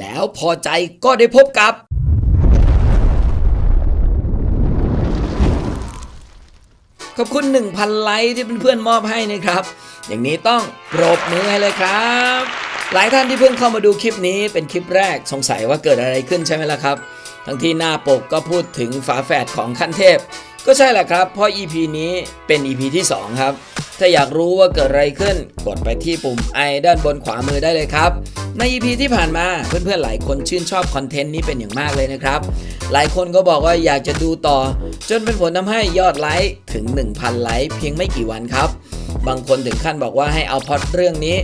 แล้วพอใจก็ได้พบกับ ขอบคุณ 1,000 ไลค์ที่เพื่อนๆมอบให้นะครับ อย่างนี้ต้องปรบมือให้เลยครับ หลายท่านที่เพิ่งเข้ามาดูคลิปนี้เป็นคลิปแรกสงสัยว่าเกิดอะไรขึ้นใช่ไหมล่ะครับ ทั้งที่หน้าปกก็พูดถึงฝาแฝดของขั้นเทพ ก็ใช่แหละครับ เพราะ EP นี้เป็น EP ที่ 2 ครับ ถ้าอยากรู้ว่าเกิดอะไรขึ้น กดไปที่ปุ่มไอด้านบนขวามือได้เลยครับ ใน EP ที่ผ่านมาเพื่อนๆหลายคนชื่นชอบคอนเทนต์นี้เป็นอย่างมากเลยนะครับ หลายคนก็บอกว่าอยากจะดูต่อ จนเป็นผลทำให้ยอดไลค์ถึง 1,000 ไลค์เพียงไม่กี่วันครับบางคนถึงขั้นบอกว่าให้เอาพอดเรื่องนี้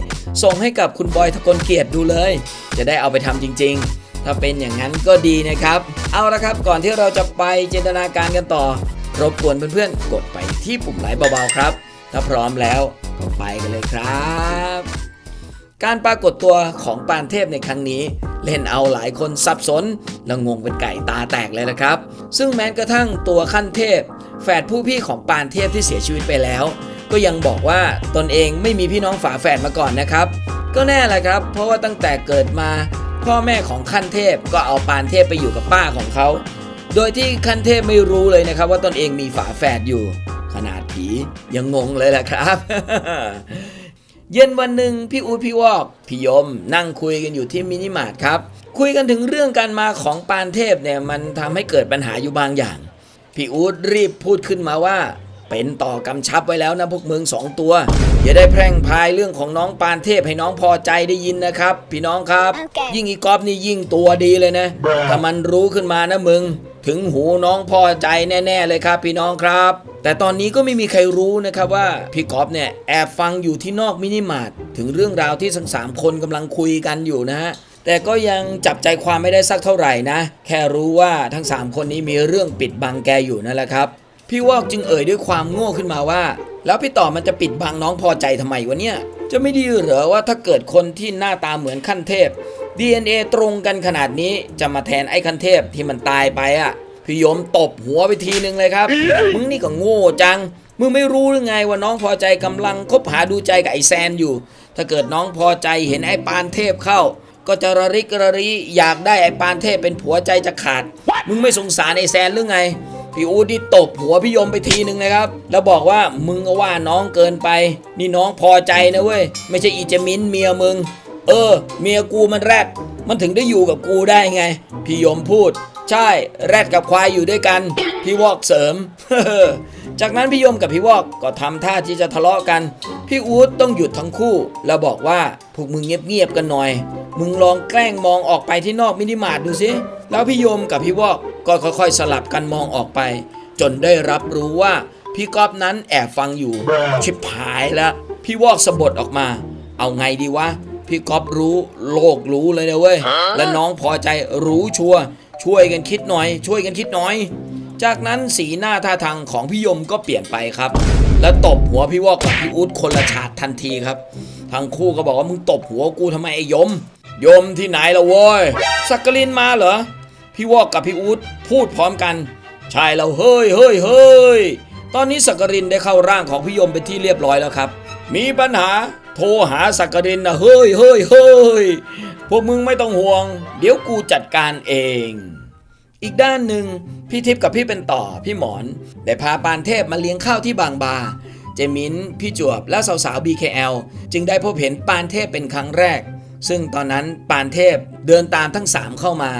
ส่งให้กับคุณบอยทกลเกียรติดูเลย จะได้เอาไปทำจริง ๆ ถ้าเป็นอย่างนั้นก็ดีนะครับ เอาละครับก่อนที่เราจะไปจินตนาการกันต่อรบกวนเพื่อนๆ กดไปที่ปุ่มไลค์เบาๆครับ ถ้าพร้อมแล้วก็ไปกันเลยครับ การปรากฏตัวของปานเทพในครั้งนี้ เล่นเอาหลายคนสับสนและงงเป็นไก่ตาแตกเลยนะครับ ซึ่งแม้กระทั่งตัวขั้นเทพ แฝดผู้พี่ของปานเทพที่เสียชีวิตไปแล้ว ก็ยังบอกว่าตนเองไม่มีพี่น้องฝาแฝดมาก่อนนะครับ ก็แน่แหละครับ เพราะว่าตั้งแต่เกิดมา พ่อแม่ของขั้นเทพก็เอาปานเทพไปอยู่กับป้าของเขาโดยที่ขั้นเทพไม่รู้เลยนะครับว่าตนเองมีฝาแฝดอยู่ นาดผี ยังงงเลยแหละครับ เย็นวันหนึ่งพี่อูดพี่วอกพี่ยมนั่งคุยกันอยู่ที่มินิมาร์ทครับ คุยกันถึงเรื่องการมาของปานเทพเนี่ยมันทำให้เกิดปัญหาอยู่บางอย่าง พี่อูดรีบพูดขึ้นมาว่า เป็นต่อกำชับไว้แล้วนะพวกมึงสองตัว อย่าได้แพร่งพรายเรื่องของน้องปานเทพให้น้องพอใจได้ยินนะครับ พี่น้องครับโอเคยิ่งอีกอฟนี่ยิ่งตัวดีเลยนะถ้ามันรู้ขึ้นมานะมึง ถึงหูน้องพอใจแน่ ๆ เลยครับพี่น้องครับ แต่ตอนนี้ก็ไม่มีใครรู้นะครับว่าพี่กอฟเนี่ยแอบฟังอยู่ที่นอกมินิมาร์ทถึงเรื่องราวที่ทั้งสามคนกำลังคุยกันอยู่นะฮะแต่ก็ยังจับใจความไม่ได้สักเท่าไหร่นะ แค่รู้ว่าทั้ง 3 คนนี้มีเรื่องปิดบังแกอยู่นั่นแหละครับ พี่วอกจึงเอ่ยด้วยความโง่ขึ้นมาว่า แล้วพี่ต่อมันจะปิดบังน้องพอใจทำไมวะเนี่ย จะไม่ดีเหรอว่าถ้าเกิดคนที่หน้าตาเหมือนขั้นเทพ DNA ตรงกันขนาดนี้จะมาแทนไอ้ขั้นเทพที่มันตายไปอะพี่ยมตบหัวไปทีนึงเลยครับ มึงนี่ก็โง่จัง มึงไม่รู้หรือไงว่าน้องพอใจกำลังคบหาดูใจกับไอ้แซนอยู่ ถ้าเกิดน้องพอใจเห็นไอ้ปานเทพเข้า ก็จะระริกระรีอยากได้ไอ้ปานเทพเป็นผัวใจจะขาด มึงไม่สงสารไอ้แซนหรือไง พี่อูดนี่ตบหัวพี่ยมไปทีหนึ่งนะครับ แล้วบอกว่ามึงก็ว่าน้องเกินไป นี่น้องพอใจนะเว้ย ไม่ใช่อีเจมินเมียมึง เออ เมียกูมันแรด มันถึงได้อยู่กับกูได้ไง พี่ยมพูด ใช่ แรดกับควายอยู่ด้วยกัน พี่วอกเสริม จากนั้นพี่ยมกับพี่วอกก็ทำท่าที่จะทะเลาะกัน พี่อู๊ดต้องหยุดทั้งคู่ แล้วบอกว่าพวกมึงเงียบๆกันหน่อย มึงลองแกล้งมองออกไปที่นอกมินิมาร์ทดูสิ แล้วพี่ยมกับพี่วอกก็ค่อยๆสลับกันมองออกไป จนได้รับรู้ว่าพี่ก๊อฟนั้นแอบฟังอยู่ ชิบหายแล้ว พี่วอกสะบดออกมา เอาไงดีวะ พี่ก๊อฟรู้โลกรู้เลยนะเว้ย และน้องพอใจรู้ชัวร์ช่วยกันคิดหน่อย ช่วยกันคิดหน่อย จากนั้นสีหน้าท่าทางของพี่ยมก็เปลี่ยนไปครับ แล้วตบหัวพี่วอกกับพี่อู๊ดคนละฉาดทันทีครับ ทั้งคู่ก็บอกว่ามึงตบหัวกูทำไมไอ้ยม ยมที่ไหนล่ะโว้ยสักกลินมาเหรอพี่วอกกับพี่อู๊ดพูดพร้อมกันใช่แล้วเฮ้ยเฮ้ยเฮ้ยตอนนี้สักกรินได้เข้าร่างของพี่ยมเป็นที่เรียบร้อยแล้วครับ มีปัญหา โทรหาสักกรินนะเฮ้ยเฮ้ยเฮ้ยพวกมึงไม่ต้องห่วง เดี๋ยวกูจัดการเอง อีกด้านหนึ่งพี่ทิพย์กับพี่เป็นต่อพี่หมอนได้พาปานเทพมาเลี้ยงข้าวที่บางบา เจมินพี่จวบและสาวๆ BKL จึงได้พบเห็นปานเทพเป็นครั้งแรก ซึ่งตอนนั้นปานเทพเดินตามทั้ง 3 เข้ามา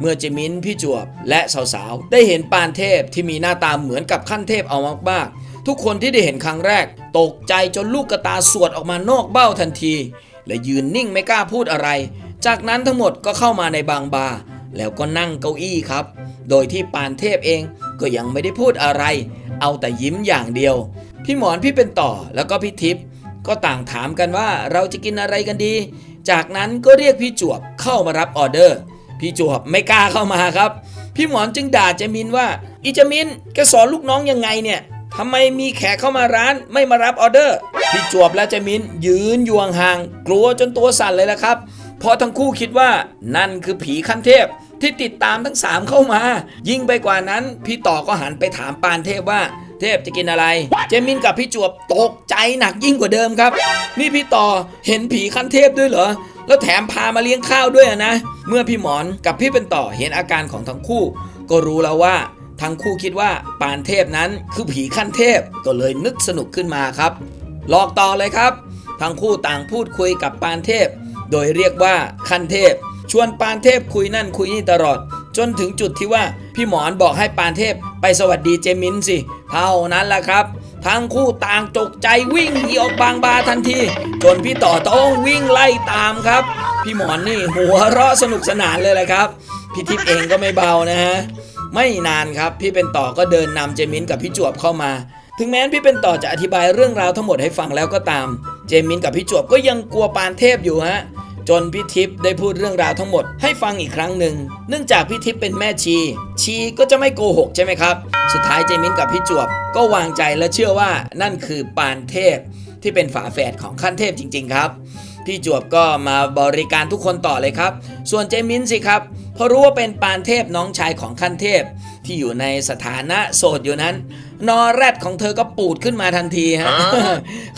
เมื่อเจมินพี่จวบและสาวๆ ได้เห็นปานเทพที่มีหน้าตาเหมือนกับขั้นเทพเอามากๆ ทุกคนที่ได้เห็นครั้งแรก ตกใจจนลูกกระตาสวดออกมานอกเบ้าทันที และยืนนิ่งไม่กล้าพูดอะไร จากนั้นทั้งหมดก็เข้ามาในบางบา แล้วก็นั่งเก้าอี้ครับ โดยที่ปานเทพเองก็ยังไม่ได้พูดอะไร เอาแต่ยิ้มอย่างเดียว พี่หมอนพี่เป็นต่อแล้วก็พี่ทิพย์ก็ต่างถามกันว่าเราจะกินอะไรกันดี จากนั้นก็เรียกพี่จวบเข้ามารับออเดอร์ พี่จวบไม่กล้าเข้ามาครับ พี่หมอนจึงด่าเจมินว่าอีเจมินแกสอนลูกน้องยังไงเนี่ย ทำไมมีแขกเข้ามาร้านไม่มารับออเดอร์พี่จวบและเจมินยืนอยู่ห่างกลัวจนตัวสั่นเลยละครับ เพราะทั้งคู่คิดว่านั่นคือผีขั้นเทพที่ติดตามทั้ง 3 เข้ามา ยิ่งไปกว่านั้น พี่ต่อก็หันไปถามปานเทพว่า เทพจะกินอะไร เจมินกับพี่จวบตกใจหนักยิ่งกว่าเดิมครับ นี่พี่ต่อเห็นผีขั้นเทพด้วยเหรอแล้วแถมพามาเลี้ยงข้าวด้วยนะ เมื่อพี่หมอนกับพี่เป็นต่อเห็นอาการของทั้งคู่ ก็รู้แล้วว่า ทั้งคู่คิดว่าปานเทพนั้นคือผีขั้นเทพก็เลยนึกสนุกขึ้นมาครับ หลอกต่อเลยครับ ทั้งคู่ต่างพูดคุยกับปานเทพ โดยเรียกว่าขั้นเทพ ชวนปานเทพคุยนั่นคุยนี่ตลอด จนถึงจุดที่ว่าพี่หมอนบอกให้ปานเทพไปสวัสดีเจมินสิเท่านั้นแหละครับ ทั้งคู่ต่างตกใจวิ่งหนีออกบางบาทันที จนพี่ต่อต้องวิ่งไล่ตามครับ พี่หมอนนี่หัวเราะสนุกสนานเลยแหละครับพี่ทิพย์เองก็ไม่เบานะฮะ ไม่นานครับ พี่เป็นต่อก็เดินนำเจมินกับพี่จวบเข้ามา ถึงแม้พี่เป็นต่อจะอธิบายเรื่องราวทั้งหมดให้ฟังแล้วก็ตาม เจมินกับพี่จวบก็ยังกลัวปานเทพอยู่ฮะ จนพี่ทิพย์ได้พูดเรื่องราวทั้งหมดให้ฟังอีกครั้งหนึ่ง เนื่องจากพี่ทิพย์เป็นแม่ชี ชีก็จะไม่โกหกใช่ไหมครับ สุดท้ายเจมินกับพี่จวบ ก็วางใจและเชื่อว่านั่นคือปานเทพ ที่เป็นฝาแฝดของขั้นเทพจริง ๆ ครับ พี่จวบก็มาบริการทุกคนต่อเลยครับ ส่วนเจมินสิครับเพราะรู้ว่าเป็นปานเทพน้องชายของขั้นเทพ ที่อยู่ในสถานะโสดอยู่นั้น นอแรดของเธอก็ปูดขึ้นมาทันทีฮะ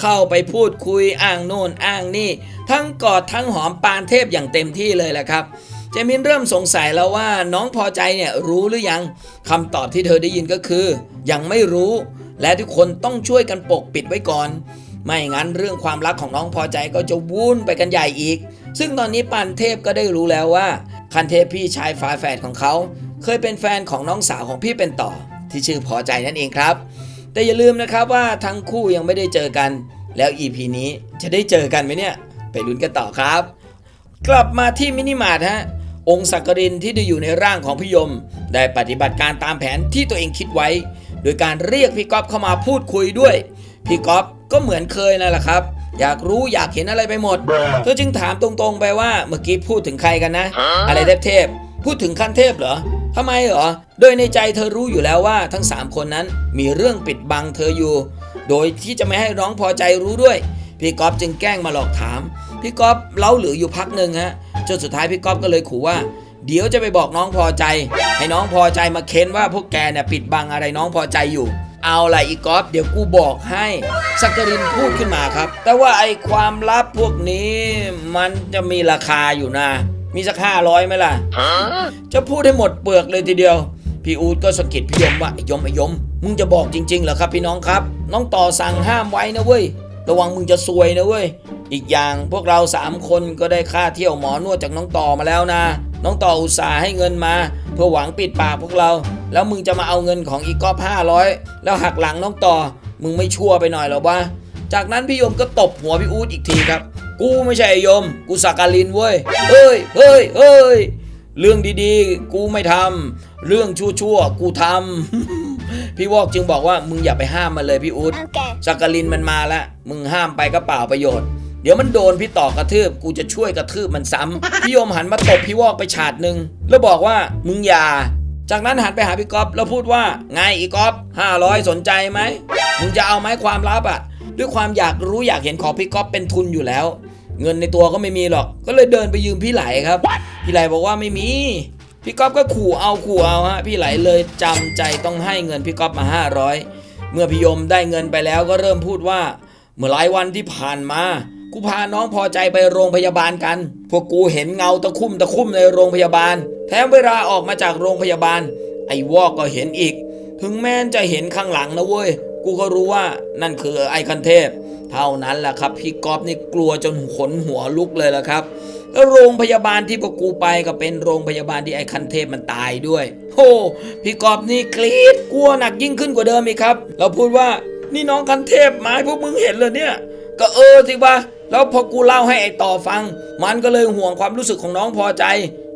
เข้าไปพูดคุยอ้างโน่นอ้างนี่ ทั้งกอดทั้งหอมปานเทพอย่างเต็มที่เลยแหละครับ เจมินเริ่มสงสัยแล้วว่าน้องพอใจเนี่ยรู้หรือยังคำตอบที่เธอได้ยินก็คือ ยังไม่รู้ และทุกคนต้องช่วยกันปกปิดไว้ก่อน ไม่งั้นเรื่องความรักของน้องพอใจก็จะวุ่นไปกันใหญ่อีก ซึ่งตอนนี้ปันเทพก็ได้รู้แล้วว่า คันเทพพี่ชายฝาแฝดของเขา เคยเป็นแฟนของน้องสาวของพี่เป็นต่อ ที่ชื่อพอใจนั่นเองครับ แต่อย่าลืมนะครับว่าทั้งคู่ยังไม่ได้เจอกัน แล้ว EP นี้จะได้เจอกันไหมเนี่ย ไปลุ้นกันต่อครับ กลับมาที่มินิมาร์ทฮะองค์สักกรินที่ได้อยู่ในร่างของพี่ยม ได้ปฏิบัติการตามแผนที่ตัวเองคิดไว้ โดยการเรียกพี่ก๊อฟเข้ามาพูดคุยด้วย พี่ก๊อฟก็เหมือนเคยนั่นแหละครับ อยากรู้อยากเห็นอะไรไปหมด เธอจึงถามตรงๆไปว่าเมื่อกี้พูดถึงใครกันนะ อะไรเทพเทพๆพูดถึงขั้นเทพเหรอทำไมเหรอ โดยในใจเธอรู้อยู่แล้วว่าทั้ง 3 คนนั้นมีเรื่องปิดบังเธออยู่ โดยที่จะไม่ให้น้องพอใจรู้ด้วย พี่ก๊อฟจึงแกล้งมาหลอกถาม พี่ก๊อฟเล่าหรืออยู่พักหนึ่งฮะจนสุดท้ายพี่ก๊อฟก็เลยขู่ว่า เดี๋ยวจะไปบอกน้องพอใจ ให้น้องพอใจมาเค้นว่าพวกแกเนี่ยปิดบังอะไรน้องพอใจอยู่ เอาล่ะอีกอฟเดี๋ยวกูบอกให้สักกรินพูดขึ้นมาครับ แต่ว่าไอ้ความลับพวกนี้มันจะมีราคาอยู่นะ มีสักห้าร้อยไหมล่ะจะพูดให้หมดเปลือกเลยทีเดียวพี่อูดก็สะกิดพี่ยมว่าไอ้ยมไอ้ยม มึงจะบอกจริงๆเหรอครับพี่น้องครับ น้องต่อสั่งห้ามไว้นะเว้ย ระวังมึงจะซวยนะเว้ย อีกอย่างพวกเราสามคนก็ได้ค่าเที่ยวหมอนวดจากน้องต่อมาแล้วนะ น้องต่ออุตส่าห์ให้เงินมา เพื่อหวังปิดปากพวกเรา แล้วมึงจะมาเอาเงินของอีกก๊อฟห้าร้อยแล้วหักหลังน้องต่อ มึงไม่ชั่วไปหน่อยหรอวะ จากนั้นพี่ยมก็ตบหัวพี่อู๊ดอีกทีครับ กูไม่ใช่ไอ้ยม กูสักการินเว้ย เฮ้ย เฮ้ย เฮ้ย เรื่องดีๆ กูไม่ทำเรื่องชั่วๆ กูทำพี่วอกจึงบอกว่ามึงอย่าไปห้ามมันเลยพี่อู๊ด Okay. สักกลินมันมาแล้วมึงห้ามไปก็เปล่าประโยชน์ เดี๋ยวมันโดนพี่ต่อกระทืบ กูจะช่วยกระทืบมันซ้ำพี่โยมหันมาตบพี่วอกไปฉาดหนึ่งแล้วบอกว่ามึงอย่า จากนั้นหันไปหาพี่ก๊อฟแล้วพูดว่าไงอีก๊อฟห้าร้อยสนใจไหมมึงจะเอาไหมความลับอะ ด้วยความอยากรู้อยากเห็นของพี่ก๊อฟเป็นทุนอยู่แล้ว เงินในตัวก็ไม่มีหรอก ก็เลยเดินไปยืมพี่ไหลครับ พี่ไหลบอกว่าไม่มีพี่ก๊อฟก็ขู่เอาขู่เอาฮะพี่ไหลเลยจำใจต้องให้เงินพี่ก๊อฟมา 500 เมื่อพี่ยมได้เงินไปแล้วก็เริ่มพูดว่า เมื่อหลายวันที่ผ่านมา กูพาน้องพอใจไปโรงพยาบาลกัน พวกกูเห็นเงาตะคุ่มตะคุ่มในโรงพยาบาล แถมเวลาออกมาจากโรงพยาบาล ไอ้วอกก็เห็นอีก ถึงแม้นจะเห็นข้างหลังนะเว้ย กูก็รู้ว่านั่นคือไอ้คันเทพ เท่านั้นแหละครับพี่ก๊อฟนี่กลัวจนขนหัวลุกเลยละครับ โรงพยาบาลที่พวกกูไปก็เป็นโรงพยาบาลที่ไอ้คันเทพมันตายด้วยโอ้พี่กอบนี่กรีดกลัวหนักยิ่งขึ้นกว่าเดิมอีกครับ เราพูดว่านี่น้องคันเทพมาให้พวกมึงเห็นเลยเนี่ย ก็เออสิวะแล้วพอกูเล่าให้ไอ้ต่อฟัง มันก็เลยห่วงความรู้สึกของน้องพอใจ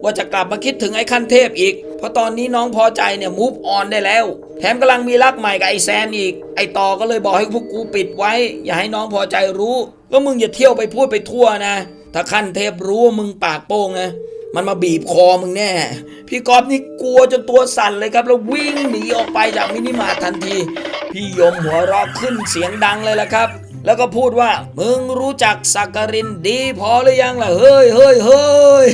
ว่าจะกลับมาคิดถึงไอ้ขั้นเทพอีก เพราะตอนนี้น้องพอใจเนี่ยมูฟออนได้แล้ว แถมกำลังมีรักใหม่กับไอ้แซนอีก ไอ้ต่อก็เลยบอกให้พวกกูปิดไว้ อย่าให้น้องพอใจรู้ แล้วมึงอย่าเที่ยวไปพูดไปทั่วนะ ถ้าขั้นเทพรู้ว่ามึงปากโป้งนะมันมาบีบคอมึงแน่ พี่กอบนี่กลัวจนตัวสั่นเลยครับ แล้ววิ่งหนีออกไปจากมินิมาร์ททันที พี่ยมหัวเราะขึ้นเสียงดังเลยละครับ แล้วก็พูดว่า มึงรู้จักสักกรินดีพอหรือยังล่ะ เฮ้ยเฮ้ยเฮ้ย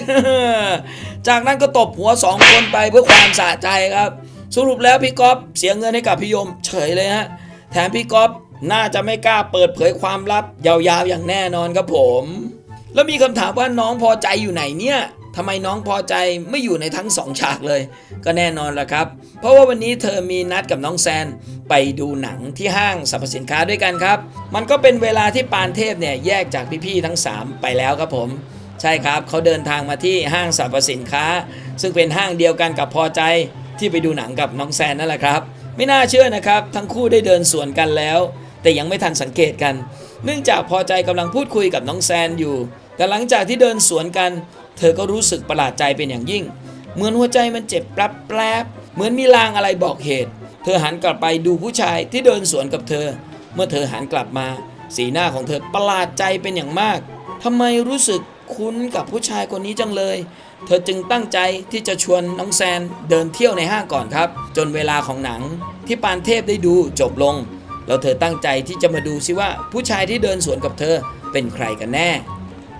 จากนั้นก็ตบหัวสองคนไปเพื่อความสะใจครับ สรุปแล้วพี่ก๊อฟเสียเงินให้กับพี่ยมเฉยเลยฮะ แถมพี่ก๊อฟน่าจะไม่กล้าเปิดเผยความลับยาวๆอย่างแน่นอนครับผม แล้วมีคำถามว่าน้องพอใจอยู่ไหนเนี่ยทำไมน้องพอใจไม่อยู่ในทั้งสองฉากเลย ก็แน่นอนละครับ เพราะว่าวันนี้เธอมีนัดกับน้องแซน ไปดูหนังที่ห้างสรรพสินค้าด้วยกันครับ มันก็เป็นเวลาที่ปานเทพเนี่ยแยกจากพี่ๆทั้ง 3 ไปแล้วครับผม ใช่ครับเขาเดินทางมาที่ห้างสรรพสินค้า ซึ่งเป็นห้างเดียวกันกับพอใจที่ไปดูหนังกับน้องแซนนั่นแหละครับ ไม่น่าเชื่อนะครับ ทั้งคู่ได้เดินสวนกันแล้ว แต่ยังไม่ทันสังเกตกัน เนื่องจากพอใจกำลังพูดคุยกับน้องแซนอยู่ แต่หลังจากที่เดินสวนกัน เธอก็รู้สึกประหลาดใจเป็นอย่างยิ่ง เหมือนหัวใจมันเจ็บแป๊บแป๊บเหมือนมีลางอะไรบอกเหตุ เธอหันกลับไปดูผู้ชายที่เดินสวนกับเธอ เมื่อเธอหันกลับมา สีหน้าของเธอประหลาดใจเป็นอย่างมากทำไมรู้สึกคุ้นกับผู้ชายคนนี้จังเลย เธอจึงตั้งใจที่จะชวนน้องแซนเดินเที่ยวในห้างก่อนครับ จนเวลาของหนังที่ปานเทพได้ดูจบลง แล้วเธอตั้งใจที่จะมาดูซิว่าผู้ชายที่เดินสวนกับเธอเป็นใครกันแน่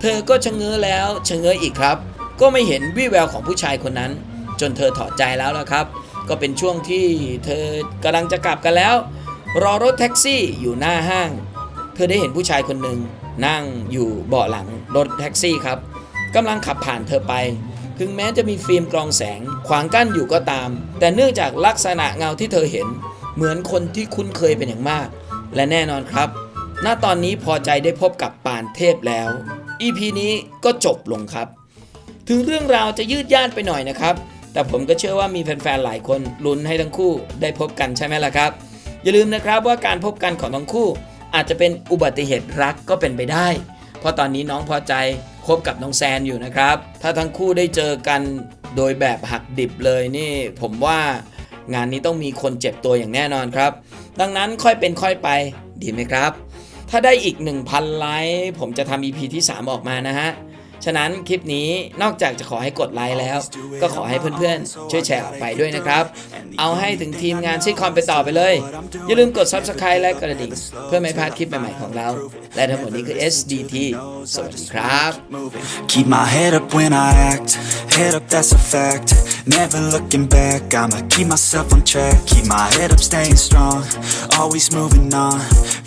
เธอก็ชะเง้อแล้วชะเง้ออีกครับ ก็ไม่เห็นวี่แววของผู้ชายคนนั้น จนเธอถอดใจแล้วละครับ ก็เป็นช่วงที่เธอกำลังจะกลับกันแล้ว รอรถแท็กซี่อยู่หน้าห้าง เธอได้เห็นผู้ชายคนหนึ่งนั่งอยู่เบาะหลังรถแท็กซี่ครับกำลังขับผ่านเธอไป ถึงแม้จะมีฟิล์มกรองแสงขวางกั้นอยู่ก็ตาม แต่เนื่องจากลักษณะเงาที่เธอเห็น เหมือนคนที่คุ้นเคยเป็นอย่างมาก และแน่นอนครับ ณ ตอนนี้พอใจได้พบกับปานเทพแล้ว EP นี้ก็จบลงครับ ถึงเรื่องราวจะยืดย่านไปหน่อยนะครับ แต่ผมก็เชื่อว่ามีแฟนๆหลายคนลุ้นให้ทั้งคู่ได้พบกันใช่ไหมล่ะครับ อย่าลืมนะครับว่าการพบกันของทั้งคู่ อาจจะเป็นอุบัติเหตุรักก็เป็นไปได้ เพราะตอนนี้น้องพอใจคบกับน้องแซนอยู่นะครับ ถ้าทั้งคู่ได้เจอกันโดยแบบหักดิบเลยนี่ ผมว่างานนี้ต้องมีคนเจ็บตัวอย่างแน่นอนครับ ดังนั้นค่อยเป็นค่อยไปดีไหมครับ ถ้าได้อีก 1,000 ไลค์ผมจะทำ EP ที่ 3 ออกมานะฮะ ฉะนั้นคลิปนี้นอกจากจะขอให้กดไลค์แล้ว ก็ขอให้เพื่อนๆ ช่วยแชร์ออกไปด้วยนะครับ เอาให้ถึงทีมงานซิทคอมไปต่อไปเลย อย่าลืมกด Subscribe และกระดิ่ง เพื่อไม่พลาดคลิปใหม่ๆของเรา และทั้งหมดนี้คือ SDT สวัสดีครับ Keep my head up when I act, head up that's a fact. Never looking back, I'ma keep myself on track. Keep my head up, staying strong, always moving on.